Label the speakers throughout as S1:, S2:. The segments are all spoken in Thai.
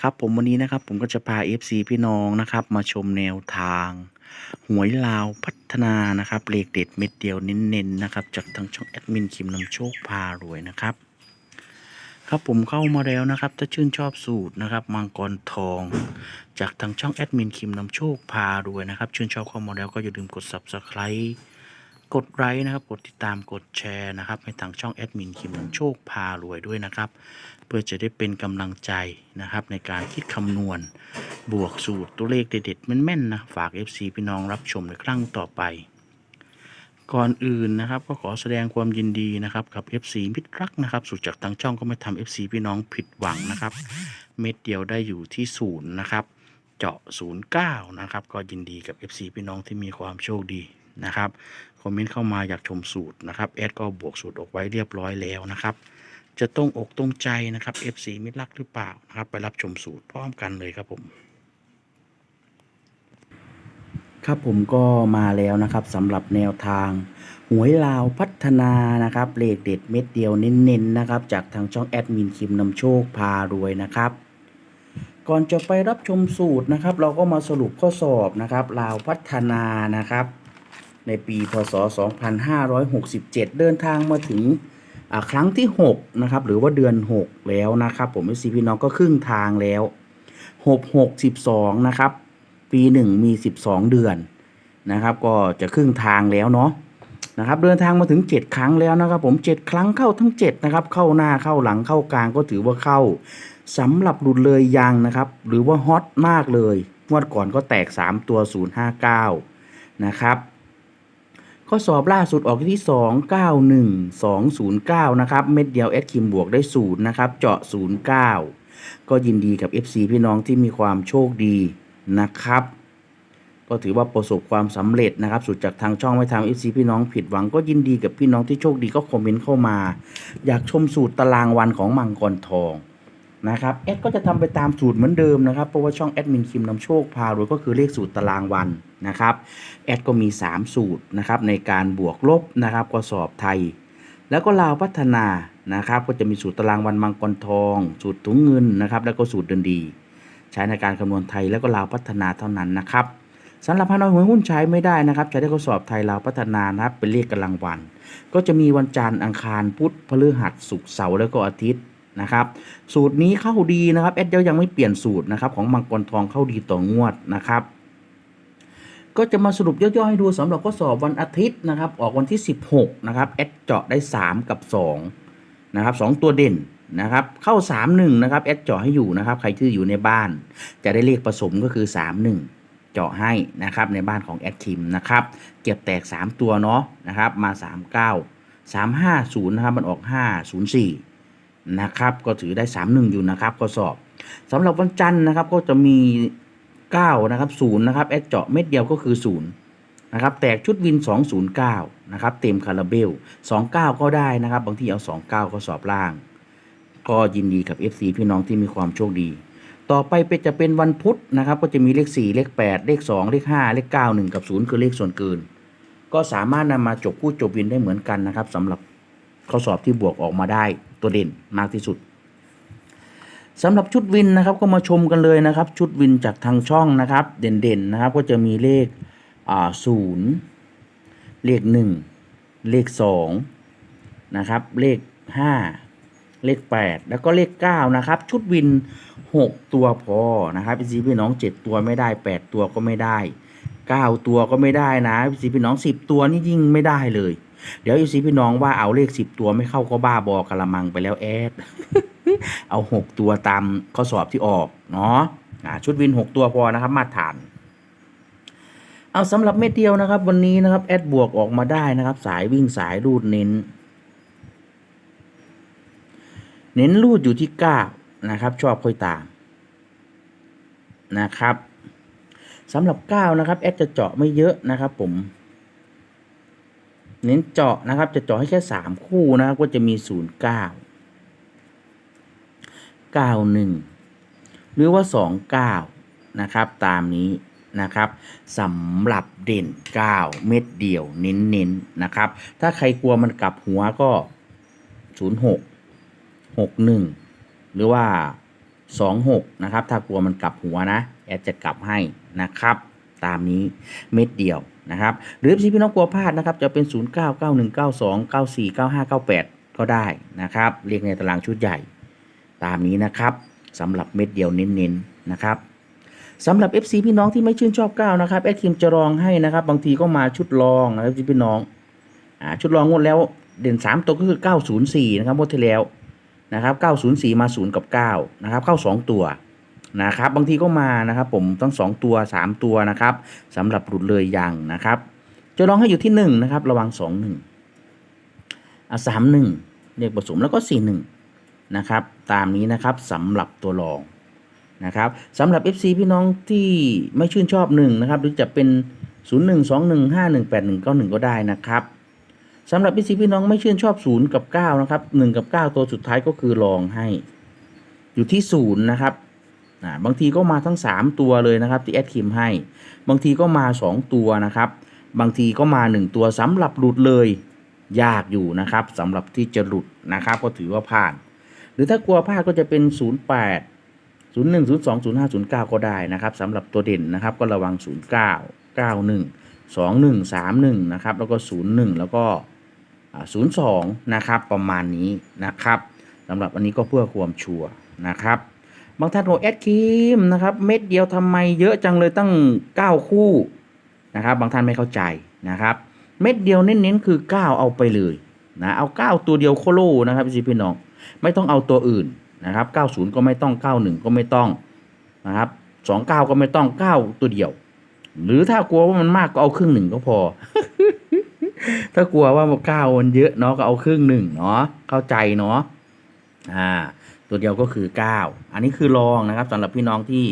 S1: ครับผมวันนี้นะครับผมก็จะพา FC พี่น้องนะครับมาชมแนวทาง หวยลาวพัฒนานะครับเลขเด็ดเม็ดเดียวเน้นๆนะครับจากทางช่องแอดมินคิมนำโชคพารวยนะครับครับผมเข้ามาแล้วนะครับ ถ้าชื่นชอบสูตรนะครับมังกรทอง จากทางช่องแอดมินคิมนำโชคพารวยนะครับชื่นชอบเข้ามาแล้วก็อย่าลืมกด subscribe กดไลค์นะครับ กดติดตามกดแชร์นะครับให้ทางช่องแอดมินคิมโชคพารวยด้วยนะครับ เพื่อจะได้เป็นกำลังใจนะครับในการคิดคำนวณบวกสูตรตัวเลขเด็ดๆแม่นๆนะฝาก FC พี่น้องรับชมในครั้งต่อไป ก่อนอื่นนะครับ ก็ขอแสดงความยินดีนะครับกับ FC มิตรรักนะครับสุดจากทางช่องก็ไม่ทำ FC พี่น้องผิดหวังนะครับ เม็ดเดียวได้อยู่ที่ศูนย์นะครับเจาะ09นะครับก็ยินดีกับ FC พี่น้องที่มีความโชคดีนะครับ คอมเมนต์เข้ามาอยากชมสูตรนะครับแอดก็บวกสูตรออกไว้เรียบร้อยแล้วนะครับ จะตรงอกตรงใจนะครับ FC มิตรรักหรือเปล่านะครับ ไปรับชมสูตรพร้อมกันเลยครับผม ครับผมก็มาแล้วนะครับสำหรับแนวทางหวยลาวพัฒนานะครับเลขเด็ดเม็ดเดียวเน้นๆนะครับ จากทางช่องแอดมินคิมนำโชคพารวยนะครับก่อนจะไปรับชมสูตรนะครับ เราก็มาสรุปข้อสอบนะครับลาวพัฒนานะครับ ในปีพศ 2567 เดินทางมาถึงครั้งที่ 6 นะครับ หรือว่าเดือน 6 แล้วนะครับ ผมไม่ซีพี่น้องก็ครึ่งทางแล้ว 6 6 12 นะครับ ปี 1 มี 12 เดือนนะครับ ก็จะครึ่งทางแล้วเนาะนะครับ เดินทางมาถึง 7 ครั้งแล้วนะครับ ผม 7 ครั้งเข้าทั้ง 7 นะครับ เข้าหน้าเข้าหลังเข้ากลางก็ถือว่าเข้าสำหรับหลุดเลยยังนะครับ หรือว่าฮอตมากเลยงวดก่อนก็แตก 3 ตัว 059 นะครับ ข้อสอบล่าสุดออกที่ 291209 นะครับ เม็ดเดียวแอดคิมบวกได้ 0 นะครับ เจาะ 09 ก็ยินดีกับ FC พี่น้องที่มีความโชคดีนะครับ ก็ถือว่าประสบความสำเร็จนะครับ สุดจากทางช่องไม่ทำ FC พี่น้องผิดหวังก็ยินดีกับพี่น้องที่โชคดีก็คอมเมนต์เข้ามา อยากชมสูตรตารางวันของมังกรทอง นะครับแอดก็จะทำไปตามสูตรเหมือนเดิมนะครับ เพราะว่าช่องแอดมินคิมนำโชคพารวยก็คือเลขสูตรตารางวันนะครับแอดก็มี 3 สูตรนะครับในการบวกลบนะครับก็สอบไทย แล้วก็ลาวพัฒนานะครับ ก็จะมีสูตรตารางวันมังกรทอง สูตรถุงเงินนะครับ แล้วก็สูตรเดินดี ใช้ในการคำนวณไทยแล้วก็ลาวพัฒนาเท่านั้นนะครับสำหรับพานอยหวยหุ้นใช้ไม่ได้นะครับ ใช้ได้ข้อสอบไทยลาวพัฒนานะครับเป็นเลขกำลังวัน ก็จะมีวันจันทร์อังคารพุธพฤหัสศุกร์เสาร์แล้วก็อาทิตย์ นะครับ สูตรนี้เข้าดีนะครับแอดเดลยังไม่เปลี่ยนสูตรนะครับ ของมังกรทองเข้าดีต่องวดนะครับ ก็จะมาสรุปย่อๆให้ดูสำหรับข้อสอบวันอาทิตย์นะครับ ออกวันที่ 16นะครับแอดเจาะได้ 3 กับ2นะครับ2ตัวเด่นนะครับเข้า 3 1นะครับแอดเจาะให้อยู่นะครับ ใครที่อยู่ในบ้าน จะได้เลขผสมก็คือ 3 1เจาะให้นะครับในบ้านของแอดคิมนะครับเก็บแตก 3 ตัวเนาะนะครับมา 39 350นะครับมันออก 504 นะครับ ก็ถือได้31อยู่นะครับข้อสอบสำหรับวันจันทร์นะครับก็จะมี 9 นะครับ0นย์นะครับแอดเจาะเม็ดเดียวก็คือ0นะครับแตกชุดวิน 209 นะครับเต็มคาราเบล 29 ก็ได้นะครับ บางทีเอา 29 ก็สอบล่าง ก็ยินดีกับ FC พี่น้องที่มีความโชคดี ต่อไปเป็นจะเป็นวันพุธนะครับ ก็จะมีเลข 4 เลข 8 เลข 2 เลข 5 เลข 9 1 กับ 0 คือเลขส่วนเกิน ก็สามารถนำมาจบคู่จบวินได้เหมือนกันนะครับสำหรับข้อสอบที่บวกออกมาได้ ตัวเด่นมากที่สุดสำหรับชุดวินนะครับก็มาชมกันเลยนะครับ ชุดวินจากทางช่องนะครับ เด่นๆนะครับก็จะมีเลขอ่าศูนย์เลขหนึ่งเลขสองนะครับ เลขห้าเลขแปดแล้วก็เลขเก้านะครับ ชุดวินหกตัวพอนะครับพี่ซีพี่น้องเจ็ดตัวไม่ได้แปดตัวก็ไม่ได้เก้าตัวก็ไม่ได้นะพี่ซีพี่น้องสิบตัวนี่ยิ่งไม่ได้เลย เดี๋ยวพี่ซีพี่น้องว่าเอาเลขสิบตัวไม่เข้าก็บ้าบอกะละมังไปแล้วแอด เอาหกตัวตามข้อสอบที่ออกเนาะชุดวินหกตัวพอนะครับ มาตรฐาน เอาสำหรับเม็ดเดียวนะครับ วันนี้นะครับแอดบวกออกมาได้นะครับ สายวิ่งสายรูดเน้น เน้นรูดอยู่ที่เก้านะครับ ชอบค่อยตามนะครับสำหรับ 9 นะครับ แอดจะเจาะไม่เยอะนะครับผม เน้นเจาะนะครับ จะเจาะให้แค่ 3 คู่นะครับก็จะมี 0 9 9 1 หรือว่า 2 9 นะครับ ตามนี้นะครับสำหรับเด่น 9 เม็ดเดียวเน้นๆนะครับ ถ้าใครกลัวมันกลับหัวก็ 06 61 หรือว่า 26 นะครับ ถ้ากลัวมันกลับหัวนะ แอดจะกลับให้นะครับ ตามนี้เม็ดเดียวนะครับหรือพี่น้องกลัวพลาดนะครับจะเป็น 09 91 92 94 95 98 ก็ได้นะครับเรียกในตารางชุดใหญ่ ตามนี้นะครับสำหรับเม็ดเดียวเน้นๆนะครับสำหรับ FC พี่น้องที่ไม่ชื่นชอบก้าวนะครับแอดคิมจะรองให้นะครับ บางทีก็มาชุดรองนะครับพี่น้องอ่าชุดรองงวดแล้วเด่น 3 ตัวก็คือ 904 นะครับงวดที่แล้วนะครับ 904 มา 0 กับ 9 นะครับเข้า 2 ตัว นะครับ บางทีก็มานะครับ ผมทั้ง 2 ตัว 3 ตัวนะครับสำหรับหลุดเลยยังนะครับ จะรองให้อยู่ที่1นะครับ ระวัง 2 1อะ3 1เรียกผสมแล้วก็ 4 1 นะครับ ตามนี้นะครับสำหรับตัวรองนะครับสำหรับ FC พี่น้องที่ไม่ชื่นชอบ1นะครับหรือจะเป็น 0 1 2 1 5 1 8 1 9 1 ก็ได้นะครับสำหรับ FC พี่น้องไม่ชื่นชอบ 0 กับ9นะครับ1กับ 9 ตัวสุดท้ายก็คือรองให้ อยู่ที่ 0 นะครับ อ่าบางทีก็มาทั้ง 3 ตัวเลยนะครับที่แอดคิมให้ บางทีก็มา 2 ตัวนะครับ บางทีก็มา 1 ตัวสำหรับหลุดเลยยากอยู่นะครับสำหรับที่จะหลุดนะครับก็ถือว่าผ่าน หรือถ้ากลัวพลาดก็จะเป็น 08 01 02 05 09 ก็ได้นะครับสำหรับตัวเด่นนะครับก็ระวัง 09 91 21 31นะครับแล้วก็ 01 แล้วก็02 นะครับ ประมาณนี้นะครับสำหรับอันนี้ก็เพื่อความชัวร์นะครับ บางท่านบอกแอดคิมนะครับเม็ดเดียวทำไมเยอะจังเลยตั้ง 9 คู่นะครับบางท่านไม่เข้าใจนะครับเม็ดเดียวเน้นๆคือ 9 เอาไปเลยนะเอา 9 ตัวเดียวโคโลนะครับพี่พี่น้องไม่ต้องเอาตัวอื่นนะครับ90 ก็ไม่ต้อง 91 ก็ไม่ต้องนะครับ29 ก็ไม่ต้อง 9 ตัวเดียว หรือถ้ากลัวว่ามันมากก็เอาครึ่งหนึ่งก็พอ ถ้ากลัวว่าเก้ามันเยอะเนาะก็เอาครึ่งหนึ่งเนาะเข้าใจเนาะอ่า ตัวเดียวก็คือ 9 อันนี้คือลองนะครับสำหรับพี่น้องที่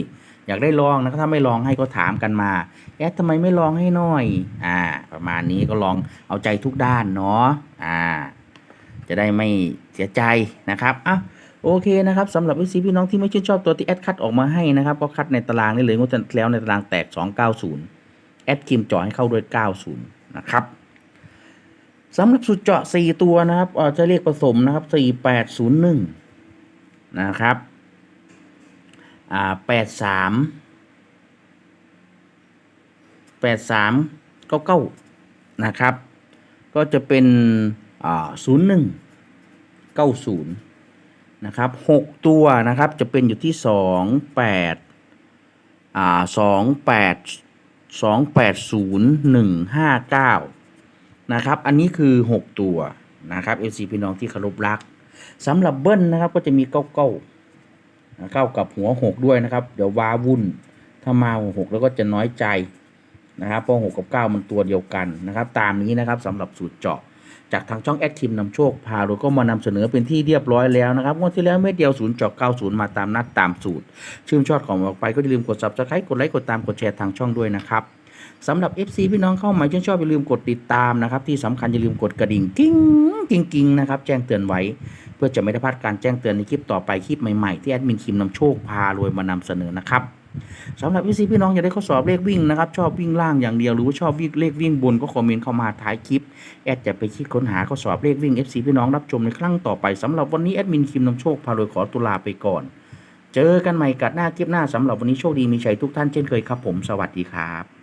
S1: อยากได้ลองนะครับถ้าไม่ลองให้ก็ถามกันมาแอดทำไมไม่ลองให้หน่อย อ่า ประมาณนี้ก็ลองเอาใจทุกด้านเนาะอ่า จะได้ไม่เสียใจนะครับอะโอเคนะครับสำหรับวิซีพี่น้องที่ไม่ชื่นชอบตัวที่แอดคัดออกมาให้นะครับ ก็คัดในตารางนี่เลยงวดที่แล้วในตารางแตก 290 แอดคิมเจาะให้เข้าด้วย 90 นะครับสำหรับสุดเจาะ 4 ตัวนะครับเอ่อจะเรียกผสมนะครับ 4801 นะครับแปดสามแปดสามเก้าเก้านะครับ ก็จะเป็นศูนย์หนึ่งเก้าศูนย์นะครับหกตัวนะครับจะเป็นอยู่ที่สองแปดสองแปดสองแปดศูนย์หนึ่งห้าเก้านะครับ อันนี้คือหกตัวนะครับเอซีพี่น้องที่เคารพรัก สำหรับเบิ้ลนะครับก็จะมี99เข้ากับหัว6ด้วยนะครับ เดี๋ยวว้าวุ่น ถ้ามาหัว6แล้วก็จะน้อยใจนะครับเพราะ6กับ9มันตัวเดียวกันนะครับ ตามนี้นะครับสำหรับสูตรเจาะจากทางช่องแอดคิมนำโชคพาเราก็มานำเสนอเป็นที่เรียบร้อยแล้วนะครับงวดที่แล้วเม็ดเดียว0จอก90มาตามนัดตามสูตร ชื่นชอบของออกไปก็อย่าลืมกด subscribe กดไลค์กดตามกดแชร์ทางช่องด้วยนะครับ สำหรับ FC พี่น้องเข้ามาชื่นชอบอย่าลืมกดติดตามนะครับ ที่สำคัญอย่าลืมกดกระดิ่งกิ้งกิ้งกิ้งนะครับแจ้งเตือนไว้ เพื่อจะไม่ได้พลาดการแจ้งเตือนในคลิปต่อไปคลิปใหม่ๆที่แอดมินคิมนำโชคพารวยมานำเสนอนะครับสำหรับ FC พี่น้องอยากได้ข้อสอบเลขวิ่งนะครับ ชอบวิ่งล่างอย่างเดียวหรือว่าชอบวิ่งเลขวิ่งบนก็คอมเมนต์เข้ามาท้ายคลิป แอดจะไปคิดค้นหาข้อสอบเลขวิ่ง FC พี่น้องรับชมในครั้งต่อไปสำหรับวันนี้แอดมินคิมนำโชคพารวยขอตุลาไปก่อน เจอกันใหม่กัดหน้าคลิปหน้าสำหรับวันนี้โชคดีมีชัยทุกท่านเช่นเคยครับผม สวัสดีครับ